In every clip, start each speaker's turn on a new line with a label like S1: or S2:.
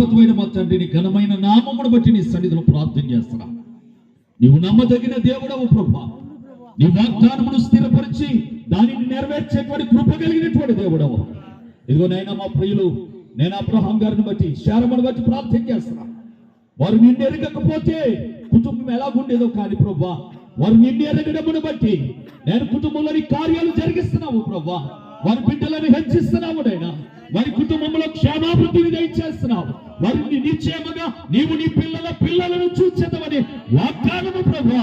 S1: మహోన్నతమైన మా తండ్రి నీ ఘనమైన నామమును బట్టి నీ సన్నిధిలో ప్రార్థన చేస్తున్నా. నీవు నమ్మదగిన దేవుడవు ప్రభా. నీ వాగ్దానమును స్థిరపరిచి దానిని నెరవేర్చేటువంటి కృప కలిగినటువంటి దేవుడవు. ఇదిగో నైనా మా ప్రియులు నేను అబ్రహాం గారిని బట్టి శారమును బట్టి ప్రార్థన చేస్తున్నా. వారు నిన్ను ఎరగకపోతే కుటుంబం ఎలాగుండేదో కానీ ప్రభా. వారు నిన్ను ఎరగడమును బట్టి నేను కుటుంబంలోని కార్యాలు జరిగిస్తున్నావు ప్రభా. వారి బిడ్డలను హెచ్చిస్తున్నావు నైనా వారి కుటుంబంలో క్షేమాభివృద్ధిని దయచేస్తున్నావు వారిని నిశ్చయముగా నీవు నీ పిల్లల పిల్లలను చూచేదమని వాగ్దానము ప్రభు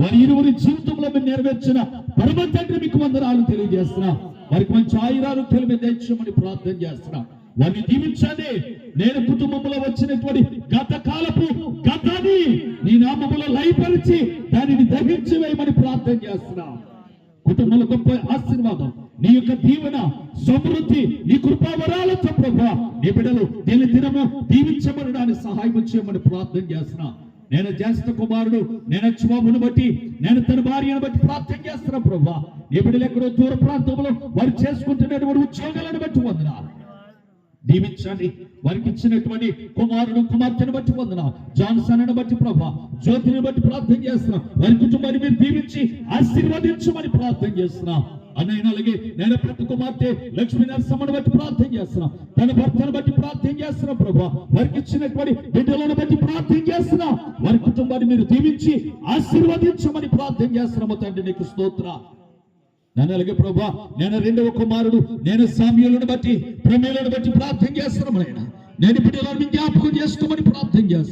S1: వారి ఇరువురి జీవితంలో మీరు నెరవేర్చిన పరమ తండ్రి మీకు వందనాలు తెలియజేస్తున్నా. వారికి మంచి ఆయురాలు తెలివి తెచ్చమని ప్రార్థన చేస్తున్నా. వారిని దీవించండి. నేను కుటుంబంలో వచ్చినటువంటి గత కాలపు గతాన్ని నీ నామములో లయపరిచి దానిని దహించి వేయమని ప్రార్థన చేస్తున్నా. కుటుంబంలో గొప్ప ఆశీర్వాదం. నీ యొక్క దీవెన సమృద్ధి నీ కృపావరాలతో ప్రభా నీ బిడ్డలు దీని దినము దీవించబడడానికి సహాయం చేయమని ప్రార్థన చేస్తున్నా. నేను జ్యేష్ఠ కుమారుడు నేను శుభమును బట్టి నేను తన భార్యను బట్టి ప్రార్థన చేస్తున్నా ప్రభా. నీ బిడ్డలు ఎక్కడో దూర ప్రాంతంలో వారు చేసుకుంటున్నటువంటి ఉద్యోగాలను బట్టి వందనాలు. దీవించండి. వారికి ఇచ్చినటువంటి కుమారుడు కుమార్తెను బట్టి వందన జాన్సన్ బట్టి ప్రభా జ్యోతిని బట్టి ప్రార్థన చేస్తున్నాం. వారి కుటుంబాన్ని మీరు దీవించి ఆశీర్వదించమని ప్రార్థన చేస్తున్నాం. అన్నైనా అలాగే నేను ప్రతి కుమార్తె లక్ష్మీ నరసమ్మను బట్టి ప్రార్థన చేస్తున్నాం. తన భర్తను బట్టి ప్రార్థన చేస్తున్నాం ప్రభా. వారికి ఇచ్చినటువంటి బిడ్డలను బట్టి ప్రార్థన చేస్తున్నాం. వారి కుటుంబాన్ని మీరు దీవించి ఆశీర్వదించమని ప్రార్థన చేస్తున్నాము తండ్రి నీకు స్తోత్ర. నన్ను అలాగే ప్రభా నేను రెండవ కుమారుడు నేను సామ్యులను బట్టి ప్రమేయులను బట్టి ప్రార్థన చేస్తున్నాను ఆయన నేను బిడ్డలను జ్ఞాపకం చేసుకోమని ప్రార్థన చేస్తాను